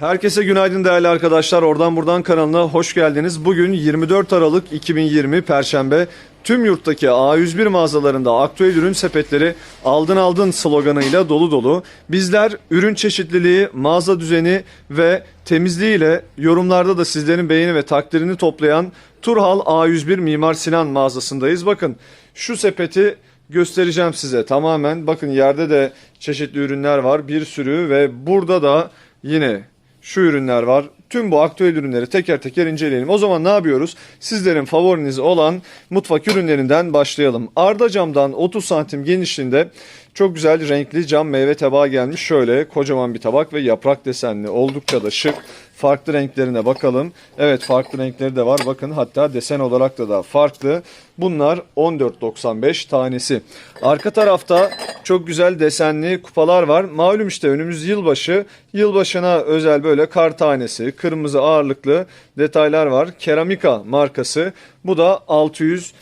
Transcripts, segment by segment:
Herkese günaydın değerli arkadaşlar. Oradan buradan kanalına hoş geldiniz. Bugün 24 Aralık 2020 Perşembe. Tüm yurttaki A101 mağazalarında aktüel ürün sepetleri aldın aldın sloganıyla dolu dolu. Bizler ürün çeşitliliği, mağaza düzeni ve temizliğiyle yorumlarda da sizlerin beğeni ve takdirini toplayan Turhal A101 Mimar Sinan mağazasındayız. Bakın şu sepeti göstereceğim size tamamen. Bakın yerde de çeşitli ürünler var bir sürü ve burada da yine şu ürünler var. Tüm bu aktüel ürünleri teker teker inceleyelim. O zaman ne yapıyoruz? Sizlerin favoriniz olan mutfak ürünlerinden başlayalım. Arda camdan 30 santim genişliğinde çok güzel renkli cam meyve tabağı gelmiş. Şöyle kocaman bir tabak ve yaprak desenli. Oldukça da şık. Farklı renklerine bakalım. Evet farklı renkleri de var. Bakın hatta desen olarak da da farklı. Bunlar 14.95 tanesi. Arka tarafta çok güzel desenli kupalar var. Malum işte önümüz yılbaşı. Yılbaşına özel böyle kar tanesi, kırmızı ağırlıklı detaylar var. Keramika markası. Bu da 600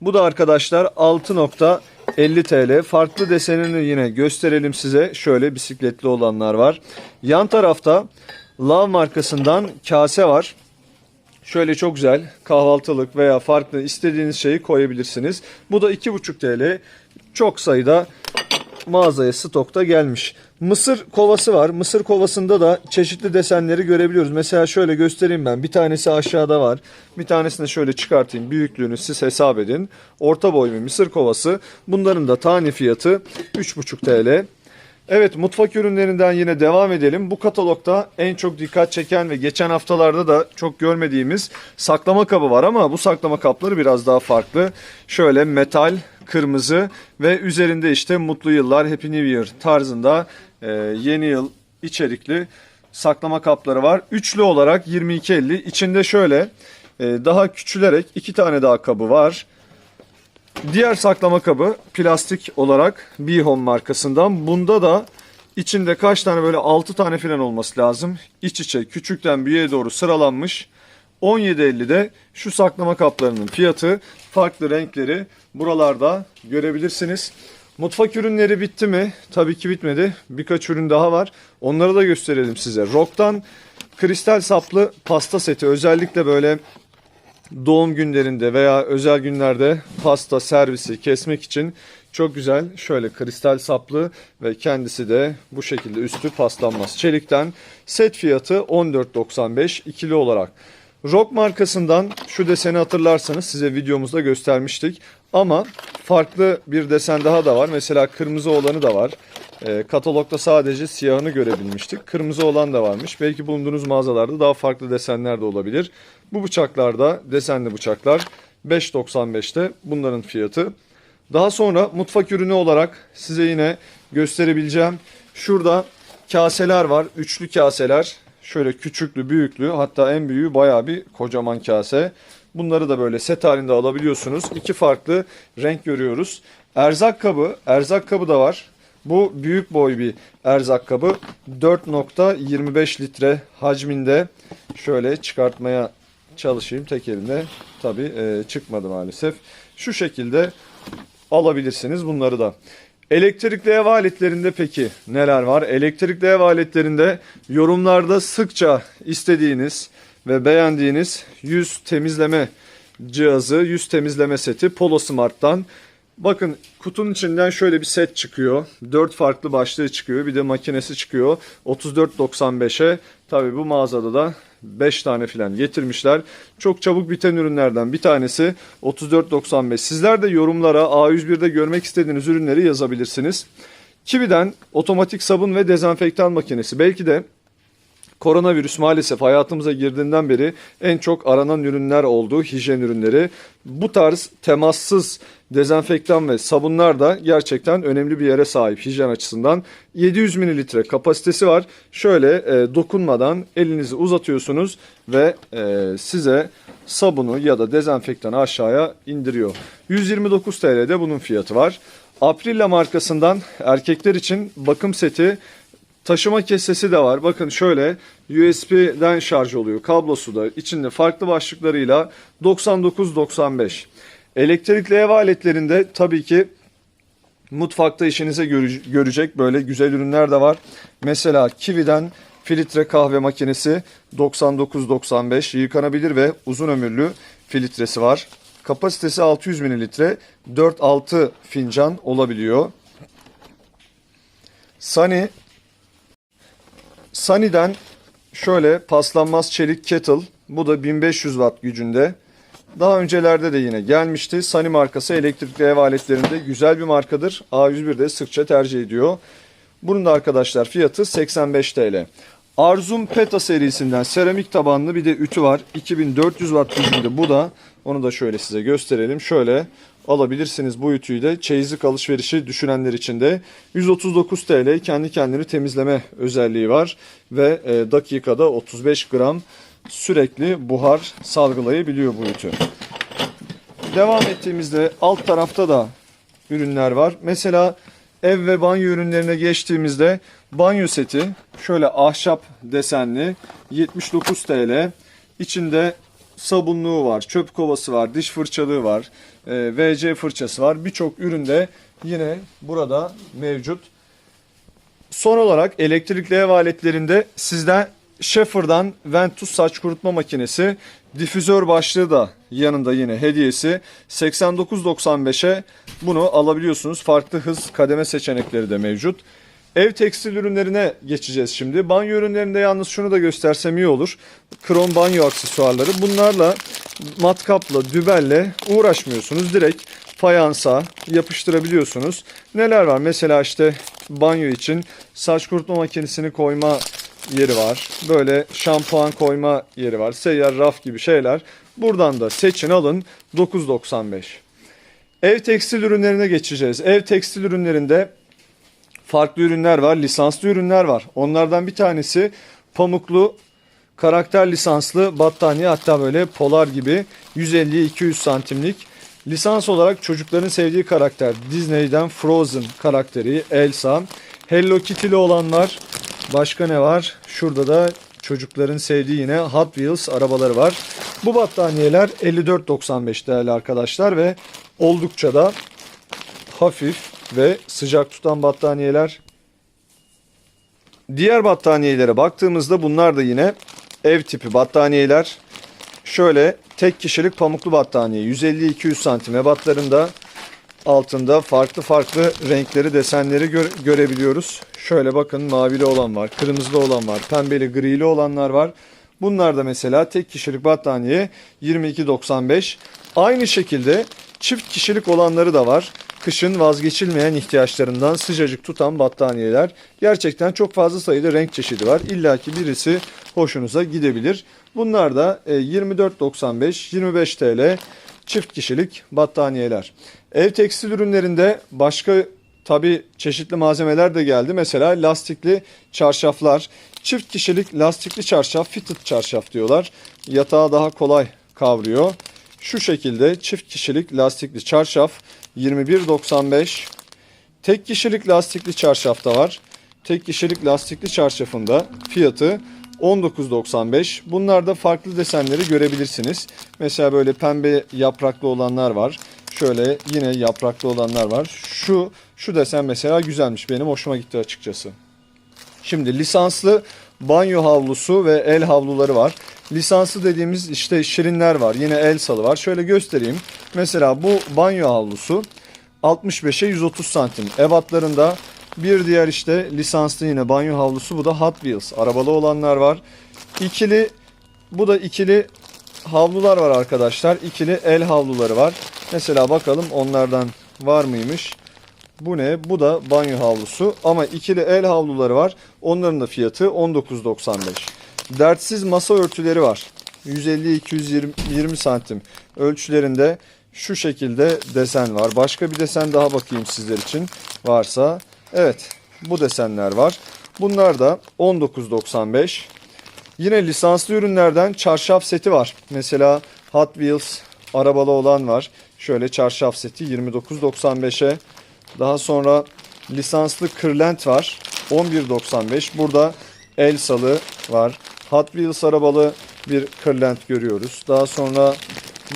bu da arkadaşlar 6.50 TL. Farklı desenini yine gösterelim size. Şöyle bisikletli olanlar var. Yan tarafta Lav markasından kase var. Şöyle çok güzel kahvaltılık veya farklı istediğiniz şeyi koyabilirsiniz. Bu da 2,5 TL. Çok sayıda mağazaya stokta gelmiş. Mısır kovası var. Mısır kovasında da çeşitli desenleri görebiliyoruz. Mesela şöyle göstereyim ben. Bir tanesi aşağıda var. Bir tanesini şöyle çıkartayım. Büyüklüğünü siz hesap edin. Orta boy bir mısır kovası. Bunların da tane fiyatı 3,5 TL. Evet mutfak ürünlerinden yine devam edelim. Bu katalogda en çok dikkat çeken ve geçen haftalarda da çok görmediğimiz saklama kabı var ama bu saklama kapları biraz daha farklı. Şöyle metal, kırmızı ve üzerinde işte mutlu yıllar, happy new year tarzında e, yeni yıl içerikli saklama kapları var. Üçlü olarak 22.50 içinde şöyle e, daha küçülerek iki tane daha kabı var. Diğer saklama kabı plastik olarak Bihom markasından. Bunda da içinde kaç tane böyle 6 tane falan olması lazım. İç içe küçükten büyüğe doğru sıralanmış. 17.50'de şu saklama kaplarının fiyatı farklı renkleri buralarda görebilirsiniz. Mutfak ürünleri bitti mi? Tabii ki bitmedi. Birkaç ürün daha var. Onları da gösterelim size. Rock'tan kristal saplı pasta seti özellikle böyle doğum günlerinde veya özel günlerde pasta servisi kesmek için çok güzel şöyle kristal saplı ve kendisi de bu şekilde üstü paslanmaz. Çelikten set fiyatı 14.95 ikili olarak. Rock markasından şu deseni hatırlarsanız size videomuzda göstermiştik. Ama farklı bir desen daha da var. Mesela kırmızı olanı da var. E, katalogda sadece siyahını görebilmiştik. Kırmızı olan da varmış. Belki bulunduğunuz mağazalarda daha farklı desenler de olabilir. Bu bıçaklarda desenli bıçaklar 5.95'te bunların fiyatı. Daha sonra mutfak ürünü olarak size yine gösterebileceğim. Şurada kaseler var. Üçlü kaseler. Şöyle küçüklü, büyüklü hatta en büyüğü bayağı bir kocaman kase. Bunları da böyle set halinde alabiliyorsunuz. İki farklı renk görüyoruz. Erzak kabı, erzak kabı da var. Bu büyük boy bir erzak kabı. 4.25 litre hacminde. Şöyle çıkartmaya çalışayım tek elimle. Tabii e, çıkmadı maalesef. Şu şekilde alabilirsiniz bunları da. Elektrikli ev aletlerinde peki neler var? Elektrikli ev aletlerinde yorumlarda sıkça istediğiniz ve beğendiğiniz yüz temizleme cihazı, yüz temizleme seti Polo Smart'tan. Bakın kutunun içinden şöyle bir set çıkıyor. 4 farklı başlığı çıkıyor. Bir de makinesi çıkıyor. 34.95'e. Tabi bu mağazada da 5 tane filan getirmişler. Çok çabuk biten ürünlerden bir tanesi 34.95. Sizler de yorumlara A101'de görmek istediğiniz ürünleri yazabilirsiniz. Kivi'den otomatik sabun ve dezenfektan makinesi. Belki de Koronavirüs maalesef hayatımıza girdiğinden beri en çok aranan ürünler oldu, hijyen ürünleri. Bu tarz temassız dezenfektan ve sabunlar da gerçekten önemli bir yere sahip hijyen açısından. 700 mililitre kapasitesi var. Şöyle e, dokunmadan elinizi uzatıyorsunuz ve e, size sabunu ya da dezenfektanı aşağıya indiriyor. 129 TL'de bunun fiyatı var. Aprilla markasından erkekler için bakım seti Taşıma kesesi de var. Bakın şöyle USB'den şarj oluyor. Kablosu da içinde farklı başlıklarıyla 99.95. Elektrikli ev aletlerinde tabii ki mutfakta işinize görecek böyle güzel ürünler de var. Mesela Kiwi'den filtre kahve makinesi 99.95 yıkanabilir ve uzun ömürlü filtresi var. Kapasitesi 600 mililitre 4-6 fincan olabiliyor. Sunny Sunny'den şöyle paslanmaz çelik kettle. Bu da 1500 watt gücünde. Daha öncelerde de yine gelmişti. Sunny markası elektrikli ev aletlerinde güzel bir markadır. A101 de sıkça tercih ediyor. Bunun da arkadaşlar fiyatı 85 TL. Arzum Peta serisinden seramik tabanlı bir de ütü var. 2400 watt gücünde bu da. Onu da şöyle size gösterelim. Şöyle alabilirsiniz bu ütüyü de. Çeyizlik alışverişi düşünenler için de 139 TL kendi kendini temizleme özelliği var. Ve e, dakikada 35 gram sürekli buhar salgılayabiliyor bu ütü. Devam ettiğimizde alt tarafta da ürünler var. Mesela ev ve banyo ürünlerine geçtiğimizde banyo seti şöyle ahşap desenli 79 TL. İçinde sabunluğu var, çöp kovası var, diş fırçalığı var, e, VC fırçası var. Birçok üründe yine burada mevcut. Son olarak elektrikli ev aletlerinde sizden Schaeffer'dan Ventus saç kurutma makinesi, difüzör başlığı da yanında yine hediyesi. 89.95'e bunu alabiliyorsunuz. Farklı hız kademe seçenekleri de mevcut. Ev tekstil ürünlerine geçeceğiz şimdi. Banyo ürünlerinde yalnız şunu da göstersem iyi olur. Krom banyo aksesuarları. Bunlarla matkapla, dübelle uğraşmıyorsunuz. Direkt fayansa yapıştırabiliyorsunuz. Neler var? Mesela işte banyo için saç kurutma makinesini koyma yeri var. Böyle şampuan koyma yeri var. Seyyar raf gibi şeyler. Buradan da seçin alın 9.95. Ev tekstil ürünlerine geçeceğiz. Ev tekstil ürünlerinde farklı ürünler var. Lisanslı ürünler var. Onlardan bir tanesi pamuklu karakter lisanslı battaniye hatta böyle polar gibi 150-200 santimlik. Lisans olarak çocukların sevdiği karakter Disney'den Frozen karakteri Elsa. Hello Kitty'li olan var. Başka ne var? Şurada da çocukların sevdiği yine Hot Wheels arabaları var. Bu battaniyeler 54.95 değerli arkadaşlar ve oldukça da hafif ve sıcak tutan battaniyeler. Diğer battaniyelere baktığımızda bunlar da yine ev tipi battaniyeler. Şöyle tek kişilik pamuklu battaniye 150-200 santim ebatlarında altında farklı farklı renkleri desenleri gö görebiliyoruz. Şöyle bakın mavili olan var, kırmızılı olan var, pembeli grili olanlar var. Bunlar da mesela tek kişilik battaniye 22.95. Aynı şekilde çift kişilik olanları da var. Kışın vazgeçilmeyen ihtiyaçlarından sıcacık tutan battaniyeler. Gerçekten çok fazla sayıda renk çeşidi var. İlla ki birisi hoşunuza gidebilir. Bunlar da e, 24.95, 25 TL çift kişilik battaniyeler. Ev tekstil ürünlerinde başka tabi çeşitli malzemeler de geldi. Mesela lastikli çarşaflar. Çift kişilik lastikli çarşaf, fitted çarşaf diyorlar. Yatağı daha kolay kavruyor. Şu şekilde çift kişilik lastikli çarşaf 21.95. Tek kişilik lastikli çarşaf da var. Tek kişilik lastikli çarşafın da fiyatı 19.95. Bunlarda farklı desenleri görebilirsiniz. Mesela böyle pembe yapraklı olanlar var. Şöyle yine yapraklı olanlar var. Şu şu desen mesela güzelmiş. Benim hoşuma gitti açıkçası. Şimdi lisanslı banyo havlusu ve el havluları var. Lisanslı dediğimiz işte şirinler var. Yine el salı var. Şöyle göstereyim. Mesela bu banyo havlusu 65'e 130 santim. Ebatlarında bir diğer işte lisanslı yine banyo havlusu. Bu da Hot Wheels. Arabalı olanlar var. İkili bu da ikili havlular var arkadaşlar. İkili el havluları var. Mesela bakalım onlardan var mıymış? Bu ne? Bu da banyo havlusu ama ikili el havluları var. Onların da fiyatı 19.95. Dertsiz masa örtüleri var. 150-220 santim ölçülerinde şu şekilde desen var. Başka bir desen daha bakayım sizler için varsa. Evet bu desenler var. Bunlar da 19.95. Yine lisanslı ürünlerden çarşaf seti var. Mesela Hot Wheels arabalı olan var. Şöyle çarşaf seti 29.95'e. Daha sonra lisanslı kırlent var. 11.95. Burada el salı var. Hot Wheels arabalı bir kırlent görüyoruz. Daha sonra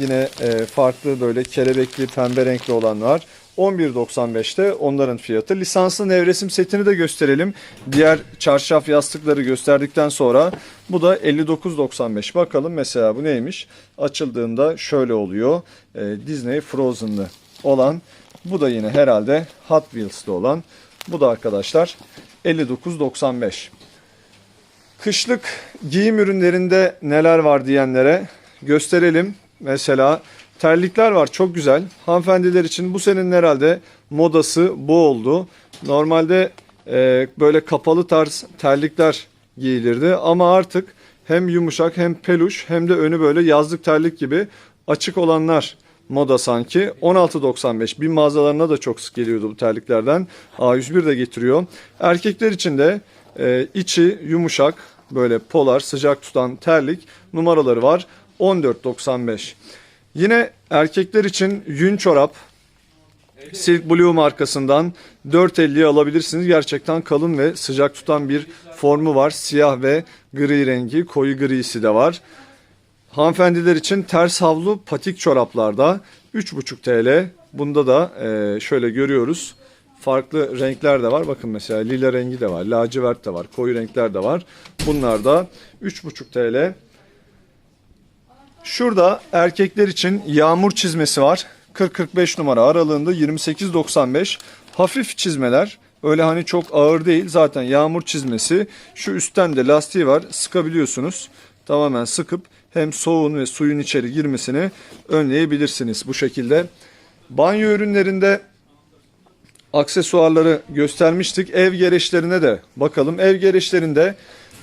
yine e, farklı böyle kelebekli pembe renkli olan var. 11.95'te onların fiyatı. Lisanslı nevresim setini de gösterelim. Diğer çarşaf yastıkları gösterdikten sonra bu da 59.95. Bakalım mesela bu neymiş? Açıldığında şöyle oluyor. Ee, Disney Frozen'lı olan. Bu da yine herhalde Hot Wheels'lı olan. Bu da arkadaşlar 59.95. Kışlık giyim ürünlerinde neler var diyenlere gösterelim. Mesela terlikler var çok güzel. Hanımefendiler için bu senin herhalde modası bu oldu. Normalde e, böyle kapalı tarz terlikler giyilirdi ama artık hem yumuşak hem peluş hem de önü böyle yazlık terlik gibi açık olanlar moda sanki. 16.95 bin mağazalarına da çok sık geliyordu bu terliklerden. A101 de getiriyor. Erkekler için de e, içi yumuşak böyle polar sıcak tutan terlik numaraları var. 14.95. Yine erkekler için yün çorap Silk Blue markasından 4.50'ye alabilirsiniz. Gerçekten kalın ve sıcak tutan bir formu var. Siyah ve gri rengi, koyu grisi de var. Hanımefendiler için ters havlu patik çoraplarda 3.5 TL. Bunda da e, şöyle görüyoruz. Farklı renkler de var. Bakın mesela lila rengi de var, lacivert de var, koyu renkler de var. Bunlar da 3.5 TL. Şurada erkekler için yağmur çizmesi var. 40-45 numara aralığında 28.95. Hafif çizmeler. Öyle hani çok ağır değil. Zaten yağmur çizmesi. Şu üstten de lastiği var. Sıkabiliyorsunuz. Tamamen sıkıp hem soğuğun ve suyun içeri girmesini önleyebilirsiniz bu şekilde. Banyo ürünlerinde aksesuarları göstermiştik. Ev gereçlerine de bakalım. Ev gereçlerinde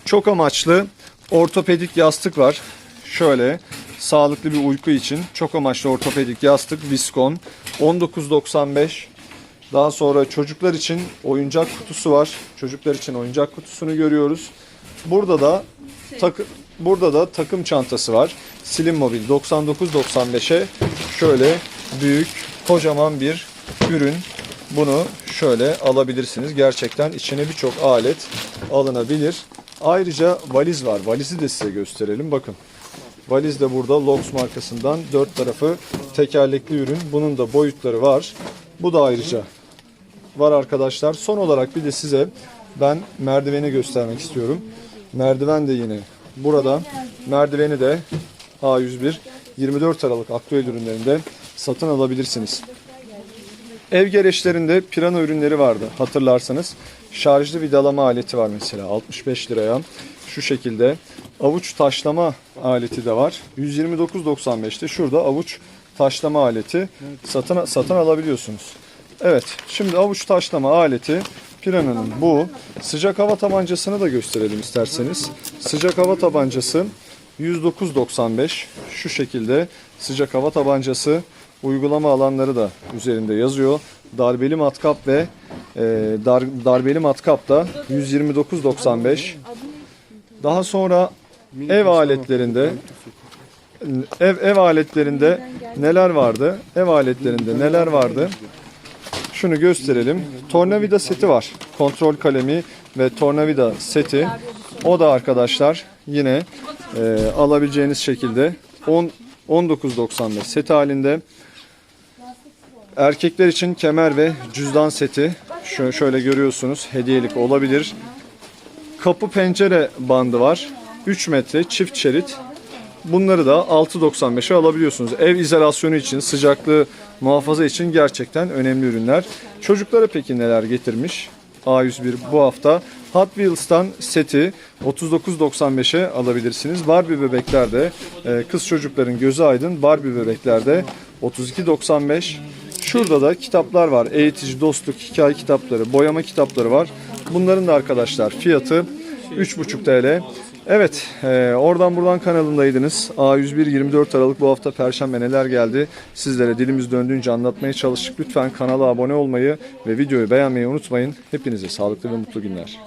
çok amaçlı ortopedik yastık var. Şöyle sağlıklı bir uyku için çok amaçlı ortopedik yastık Viskon 19.95. Daha sonra çocuklar için oyuncak kutusu var. Çocuklar için oyuncak kutusunu görüyoruz. Burada da takı, burada da takım çantası var. Slim Mobil 99.95'e şöyle büyük kocaman bir ürün. Bunu şöyle alabilirsiniz. Gerçekten içine birçok alet alınabilir. Ayrıca valiz var. Valizi de size gösterelim. Bakın. Valiz de burada Lox markasından dört tarafı tekerlekli ürün. Bunun da boyutları var. Bu da ayrıca var arkadaşlar. Son olarak bir de size ben merdiveni göstermek istiyorum. Merdiven de yine burada. Merdiveni de A101 24 Aralık aktüel ürünlerinde satın alabilirsiniz. Ev gereçlerinde pirana ürünleri vardı hatırlarsanız. Şarjlı vidalama aleti var mesela 65 liraya. Şu şekilde avuç taşlama aleti de var. 129.95'te şurada avuç taşlama aleti satın satın alabiliyorsunuz. Evet, şimdi avuç taşlama aleti Pirana'nın bu. Sıcak hava tabancasını da gösterelim isterseniz. Sıcak hava tabancası 109.95 şu şekilde sıcak hava tabancası uygulama alanları da üzerinde yazıyor. Darbeli matkap ve e, dar, darbeli matkap da 129.95. Daha sonra ev aletlerinde ev ev aletlerinde neler vardı? Ev aletlerinde neler vardı? Şunu gösterelim. Tornavida seti var. Kontrol kalemi ve tornavida seti. O da arkadaşlar yine e, alabileceğiniz şekilde 10 19.95 set halinde. Erkekler için kemer ve cüzdan seti. Şöyle, görüyorsunuz. Hediyelik olabilir. Kapı pencere bandı var. 3 metre çift şerit. Bunları da 6.95'e alabiliyorsunuz. Ev izolasyonu için, sıcaklığı muhafaza için gerçekten önemli ürünler. Çocuklara peki neler getirmiş? A101 bu hafta Hot Wheels'tan seti 39.95'e alabilirsiniz. Barbie bebeklerde e, kız çocukların gözü aydın Barbie bebeklerde 32.95. Şurada da kitaplar var. Eğitici, dostluk, hikaye kitapları, boyama kitapları var. Bunların da arkadaşlar fiyatı 3.5 TL. Evet, e, oradan buradan kanalındaydınız. A101 24 Aralık bu hafta Perşembe neler geldi? Sizlere dilimiz döndüğünce anlatmaya çalıştık. Lütfen kanala abone olmayı ve videoyu beğenmeyi unutmayın. Hepinize sağlıklı ve mutlu günler.